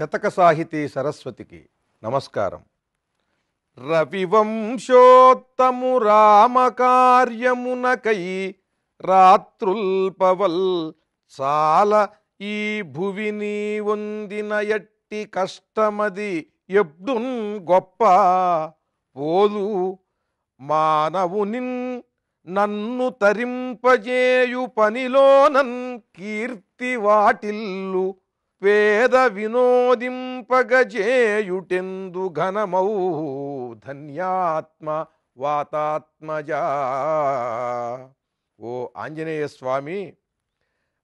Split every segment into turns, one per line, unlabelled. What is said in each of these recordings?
శతక సాహితీ సరస్వతికి నమస్కారం. రవివంశోత్తము రామకార్యమునకై రాత్రుల్పవల్ చాల ఈ భువిని వందిన ఎట్టి కష్టమది ఎబ్డున్ గొప్ప పోదు మానవునిన్ నన్ను తరింపజేయు పనిలోనన్ కీర్తి వాటిల్లు పేద వినోదింపగజేయుటెందు ఘనమౌ ధన్యాత్మ వాతాత్మజా. ఓ ఆంజనేయ స్వామి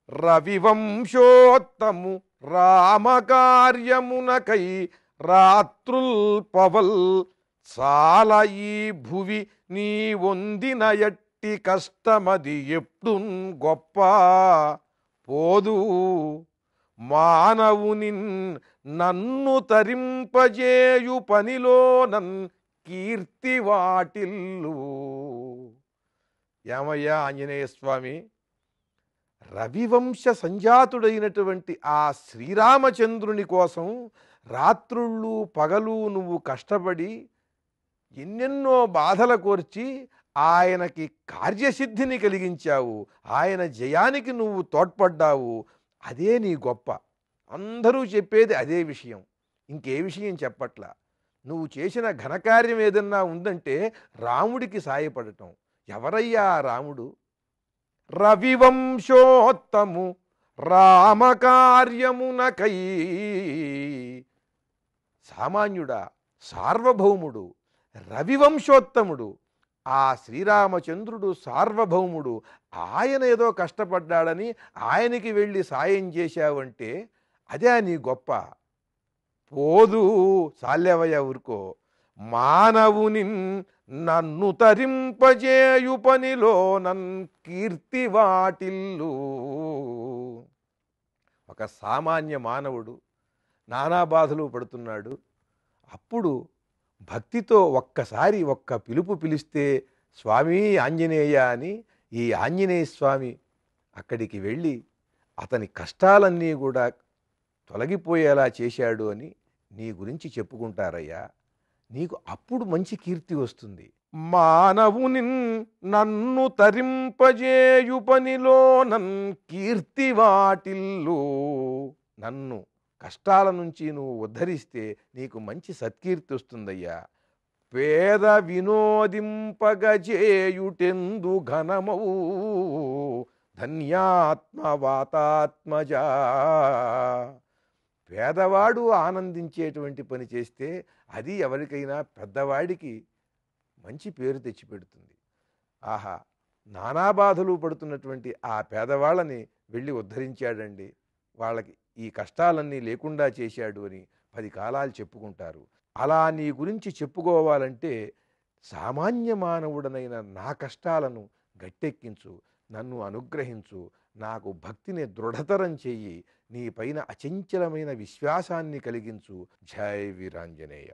రవివంశోత్తము రామకార్యమునకై రాత్రుల్ పవల్ చాల ఈ భువి నీ వందిన ఎట్టి కష్టమది ఎప్పుడున్ గొప్ప. పోదు మానవునిన్ నన్ను తరింపజేయు పనిలో నన్ కీర్తి వాటిల్లు. ఏమయ్యా ఆంజనేయ స్వామి? రవివంశ సంజాతుడైనటువంటి ఆ శ్రీరామచంద్రుని కోసం రాత్రుళ్ళు పగలు నువ్వు కష్టపడి ఎన్నెన్నో బాధల కోర్చి ఆయనకి కార్యసిద్ధిని కలిగించావు. ఆయన జయానికి నువ్వు తోడ్పడ్డావు. అదే నీ గొప్ప. అందరూ చెప్పేది అదే విషయం. ఇంకే విషయం చెప్పట్లా. నువ్వు చేసిన ఘనకార్యం ఏదన్నా ఉందంటే రాముడికి సాయపడటం. ఎవరయ్యా రాముడు? రవివంశోత్తము రామకార్యమునకై. సామాన్యుడా సార్వభౌముడు రవివంశోత్తముడు ఆ శ్రీరామచంద్రుడు సార్వభౌముడు ఆయన ఏదో కష్టపడ్డాడని ఆయనకి వెళ్ళి సాయం చేశావంటే అదే నీ గొప్ప. పోదు సాల్యవయ ఊరుకో. మానవుని నన్ను తరింపజేయు పనిలో నన్ కీర్తి వాటిల్లు. ఒక సామాన్య మానవుడు నానా బాధలు పడుతున్నాడు. అప్పుడు భక్తితో ఒక్కసారి ఒక్క పిలుపు పిలిస్తే స్వామి ఆంజనేయ అని ఈ ఆంజనేయ స్వామి అక్కడికి వెళ్ళి అతని కష్టాలన్నీ కూడా తొలగిపోయేలా చేశాడు అని నీ గురించి చెప్పుకుంటారయ్యా. నీకు అప్పుడు మంచి కీర్తి వస్తుంది. మానవుని నన్ను తరింపజేయు పనిలో నన్ కీర్తి వాటిల్లు. నన్ను కష్టాల నుంచి నువ్వు ఉద్ధరిస్తే నీకు మంచి సత్కీర్తి వస్తుందయ్యా. పేద వినోదింపగజేయుటెందు ఘనమవు. ధన్యాత్మ వాతాత్మజా. పేదవాడు ఆనందించేటువంటి పని చేస్తే అది ఎవరికైనా పెద్దవాడికి మంచి పేరు తెచ్చిపెడుతుంది. ఆహా నానా బాధలు పడుతున్నటువంటి ఆ పేదవాళ్ళని వెళ్ళి ఉద్ధరించాడండి. వాళ్ళకి ఈ కష్టాలన్నీ లేకుండా చేశాడు అని పది కాలాలు చెప్పుకుంటారు. అలా నీ గురించి చెప్పుకోవాలంటే సామాన్య మానవుడనైన నా కష్టాలను గట్టెక్కించు నన్ను అనుగ్రహించు నాకు భక్తిని దృఢతరం చెయ్యి నీ పైన అచంచలమైన విశ్వాసాన్ని కలిగించు. జై వీరాంజనేయ.